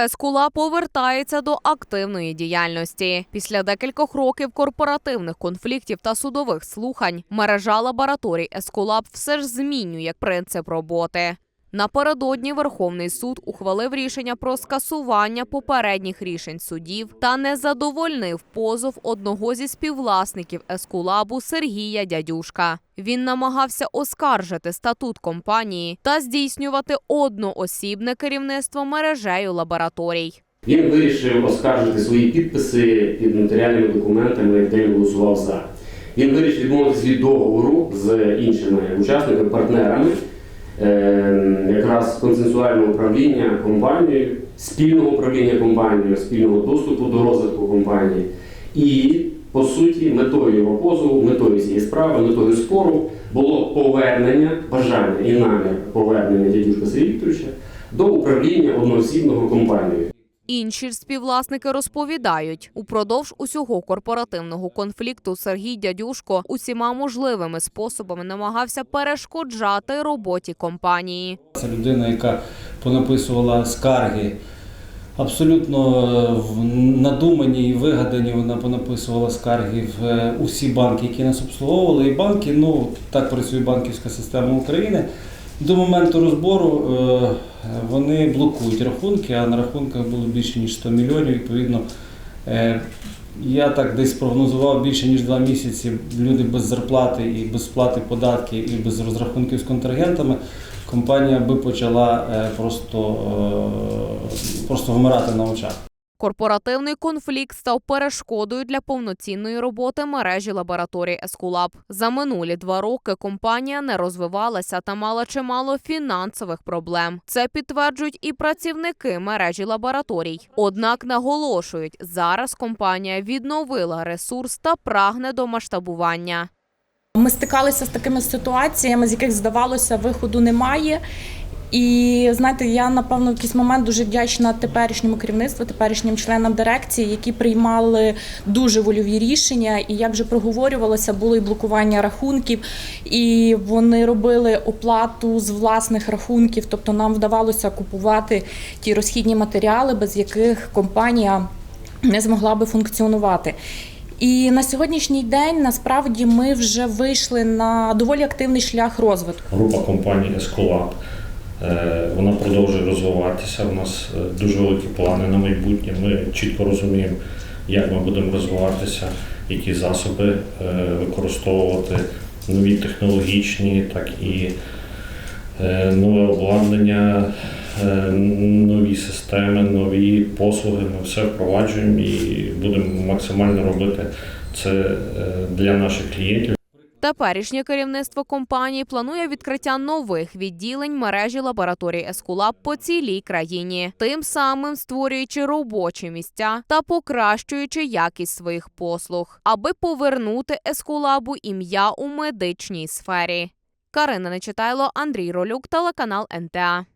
Ескула повертається до активної діяльності. Після декількох років корпоративних конфліктів та судових слухань мережа лабораторій Ескулаб все ж змінює принцип роботи. Напередодні Верховний суд ухвалив рішення про скасування попередніх рішень судів та не задовольнив позов одного зі співвласників Ескулабу Сергія Дядюшка. Він намагався оскаржити статут компанії та здійснювати одноосібне керівництво мережею лабораторій. Він вирішив оскаржити свої підписи під нотаріальними документами, де він голосував за. Він вирішив відмовитися від договору з іншими учасниками, партнерами, якраз консенсуального управління компанією, спільного управління компанією, спільного доступу до розвитку компанії. І, по суті, метою його позову, метою цієї справи, метою спору було повернення, бажання і намір повернення дядюшка Сергія Вікторовича до управління одноосібного компанією. Інші ж співвласники розповідають, упродовж усього корпоративного конфлікту Сергій Дядюшко усіма можливими способами намагався перешкоджати роботі компанії. Це людина, яка понаписувала скарги. Абсолютно е, надумані і вигадані вона понаписувала скарги в е, усі банки, які нас обслуговували. І банки, ну так працює банківська система України. До моменту розбору е, вони блокують рахунки, а на рахунках було більше ніж 100 мільйонів. Відповідно, е, я так десь прогнозував більше ніж два місяці люди без зарплати і без сплати податків і без розрахунків з контрагентами. Компанія би почала е, просто, просто вмирати на очах. Корпоративний конфлікт став перешкодою для повноцінної роботи мережі лабораторій Ескулаб. За минулі два роки компанія не розвивалася та мала чимало фінансових проблем. Це підтверджують і працівники мережі лабораторій. Однак наголошують, зараз компанія відновила ресурс та прагне до масштабування. Ми стикалися з такими ситуаціями, з яких здавалося, виходу немає. І знаєте, я напевно в якийсь момент дуже вдячна теперішньому керівництву, теперішнім членам дирекції, які приймали дуже вольові рішення. І як вже проговорювалося, було і блокування рахунків, і вони робили оплату з власних рахунків. Тобто нам вдавалося купувати ті розхідні матеріали, без яких компанія не змогла би функціонувати. І на сьогоднішній день насправді ми вже вийшли на доволі активний шлях розвитку. Група компаній Escolab. Е, Вона продовжує розвиватися. У нас е, дуже великі плани на майбутнє. Ми чітко розуміємо, як ми будемо розвиватися, які засоби е, використовувати, нові технологічні, так і нове обладнання, нові системи, нові послуги. Ми все впроваджуємо і будемо максимально робити це для наших клієнтів. Теперішнє керівництво компанії планує відкриття нових відділень мережі лабораторій Ескулаб по цілій країні, тим самим створюючи робочі місця та покращуючи якість своїх послуг, аби повернути Ескулабу ім'я у медичній сфері. Карина Нечитайло, Андрій Ролюк, телеканал НТА.